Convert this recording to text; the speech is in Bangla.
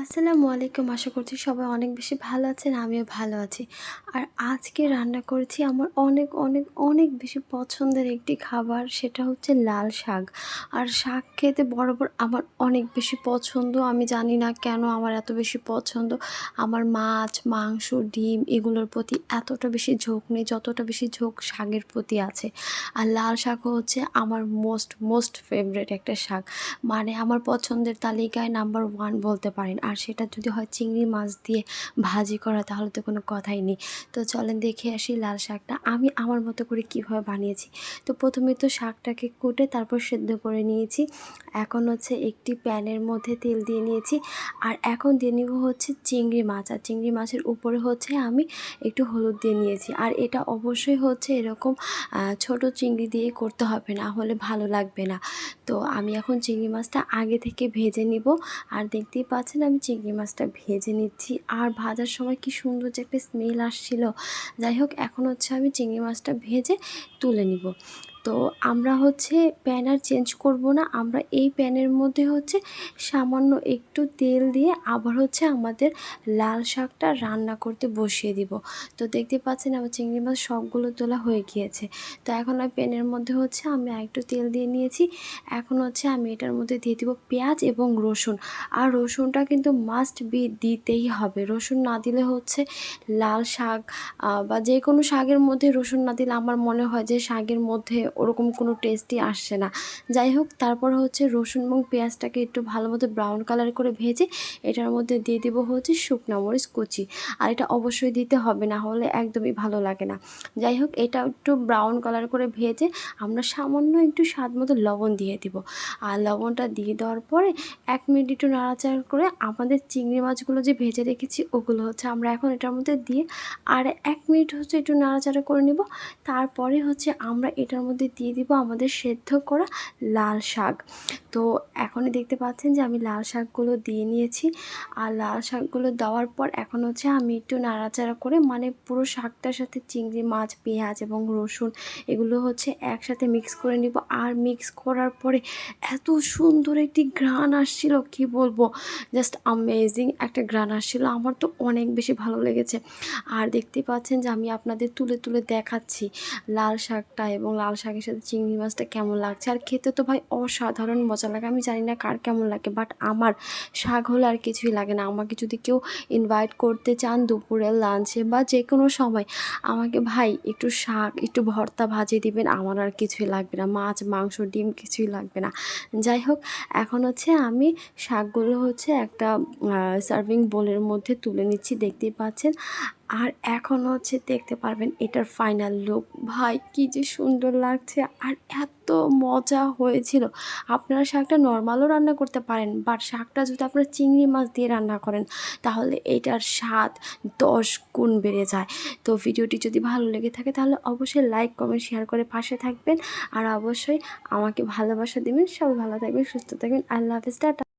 আসসালামু আলাইকুম। আশা করছি সবাই অনেক বেশি ভালো আছেন, আমিও ভালো আছি। আর আজকে রান্না করেছি আমার অনেক অনেক অনেক বেশি পছন্দের একটি খাবার, সেটা হচ্ছে লাল শাক। আর শাক খেতে বরাবর আমার অনেক বেশি পছন্দ। আমি জানি না কেন আমার এত বেশি পছন্দ। আমার মাছ, মাংস, ডিম এগুলোর প্রতি এতটা বেশি ঝোঁক নেই, যতটা বেশি ঝোঁক শাকের প্রতি আছে। আর লাল শাকও হচ্ছে আমার মোস্ট মোস্ট ফেভারেট একটা শাক। মানে আমার পছন্দের তালিকায় নাম্বার ওয়ান বলতে পারেন। আর সেটা যদি হয় চিংড়ি মাছ দিয়ে ভাজি করা, তাহলে তো কোনো কথাই নেই। তো চলেন দেখে আসি লাল শাকটা। আমি আমার মতো করে কীভাবে বানিয়েছি? তো প্রথমে তো শাকটাকে কুটে তারপর সেদ্ধ করে নিয়েছি। এখন হচ্ছে একটি প্যানের মধ্যে তেল দিয়ে নিয়েছি। আর এখন দিয়ে নিব হচ্ছে চিংড়ি মাছ। আর চিংড়ি মাছের উপরে হচ্ছে আমি একটু হলুদ দিয়ে নিয়েছি। আর এটা অবশ্যই হচ্ছে এরকম ছোট চিংড়ি দিয়ে করতে হবে, না হলে ভালো লাগবে না। তো আমি এখন চিংড়ি মাছটা আগে থেকে ভেজে নিব। আর দেখতেই পাচ্ছেন আমি চিংড়ি মাছটা ভেজে নিচ্ছি। আর ভাজার সময় কি সুন্দর যে একটা স্মেল আসছিল। যাই হোক, এখন হচ্ছে আমি চিংড়ি মাছটা ভেজে তুলে নিব। তো আমরা হচ্ছে প্যান আর চেঞ্জ করব না, আমরা এই প্যানের মধ্যে হচ্ছে সামান্য একটু তেল দিয়ে আবার হচ্ছে আমাদের লাল শাকটা রান্না করতে বসিয়ে দিব। তো দেখতে পাচ্ছেন আমার চিংড়ি মাছ সবগুলো তোলা হয়ে গিয়েছে। তো এখন ওই প্যানের মধ্যে হচ্ছে আমি একটু তেল দিয়ে নিয়েছি। এখন হচ্ছে আমি এটার মধ্যে দিয়ে দিব পেঁয়াজ এবং রসুন। আর রসুনটা কিন্তু মাস্ট বি দিতেই হবে। রসুন না দিলে হচ্ছে লাল শাক বা যে কোনো শাকের মধ্যে রসুন না দিলে আমার মনে হয় যে শাকের মধ্যে ওরকম কোনো টেস্টই আসছে না। যাই হোক তারপর হচ্ছে রসুন এবং পেঁয়াজটাকে একটু ভালো মতো ব্রাউন কালার করে ভেজে এটার মধ্যে দিয়ে দেবো হচ্ছে শুকনো মরিচ কুচি। আর এটা অবশ্যই দিতে হবে, না হলে একদমই ভালো লাগে না। যাই হোক এটা একটু ব্রাউন কালার করে ভেজে আমরা সামান্য একটু স্বাদ মতো লবণ দিয়ে দিব। আর লবণটা দিয়ে দেওয়ার পরে এক মিনিট একটু নাড়াচাড়া করে আমাদের চিংড়ি মাছগুলো যে ভেজে রেখেছি, ওগুলো হচ্ছে আমরা এখন এটার মধ্যে দিয়ে আর এক মিনিট হচ্ছে একটু নাড়াচাড়া করে নিব। তারপরে হচ্ছে আমরা এটার মধ্যে দিয়ে দিব আমাদের সেদ্ধ করা লাল শাক। তো এখনই দেখতে পাচ্ছেন যে আমি লাল শাকগুলো দিয়ে নিয়েছি। আর লাল শাকগুলো দেওয়ার পর এখন হচ্ছে আমি একটু নাড়াচাড়া করে মানে পুরো শাকটার সাথে চিংড়ি, মাছ, পেঁয়াজ এবং রসুন এগুলো হচ্ছে একসাথে মিক্স করে নিব। আর মিক্স করার পরে এত সুন্দর একটি ঘ্রাণ আসছিল, কি বলব? জাস্ট আমেজিং একটা ঘ্রাণ আসছিল। আমার তো অনেক বেশি ভালো লেগেছে। আর দেখতে পাচ্ছেন যে আমি আপনাদের তুলে তুলে দেখাচ্ছি লাল শাকটা এবং লাল শাকের সাথে চিংড়ি মাছটা কেমন লাগছে? আর খেতে তো ভাই অসাধারণ মজা লাগে। আমি জানি না কার কেমন লাগে বাট আমার শাক হলে আর কিছুই লাগে না। আমাকে যদি কেউ ইনভাইট করতে চান দুপুরে লাঞ্চে বা যে কোনো সময়, আমাকে ভাই একটু শাক, একটু ভর্তা ভাজি দিবেন, আমার আর কিছুই লাগবে না। মাছ, মাংস, ডিম কিছুই লাগবে না। যাই হোক, এখন হচ্ছে আমি শাকগুলো হচ্ছে একটা সার্ভিং বোলের মধ্যে তুলে নিচ্ছি। দেখতেই পাচ্ছেন? আর এখন হচ্ছে দেখতে পারবেন এটার ফাইনাল লুক ভাই, কি যে সুন্দর লাগছে আর এত মজা হয়েছিল। আপনারা শাকটা নর্মালও রান্না করতে পারেন বাট শাকটা যদি আপনারা চিংড়ি মাছ দিয়ে রান্না করেন, তাহলে এটার স্বাদ দশ গুণ বেড়ে যায়। তো ভিডিওটি যদি ভালো লেগে থাকে, তাহলে অবশ্যই লাইক কমেন্ট শেয়ার করে পাশে থাকবেন। আর অবশ্যই আমাকে ভালোবাসা দেবেন। সবাই ভালো থাকবেন, সুস্থ থাকবেন। আল্লাহ হাফিজ, টাটা।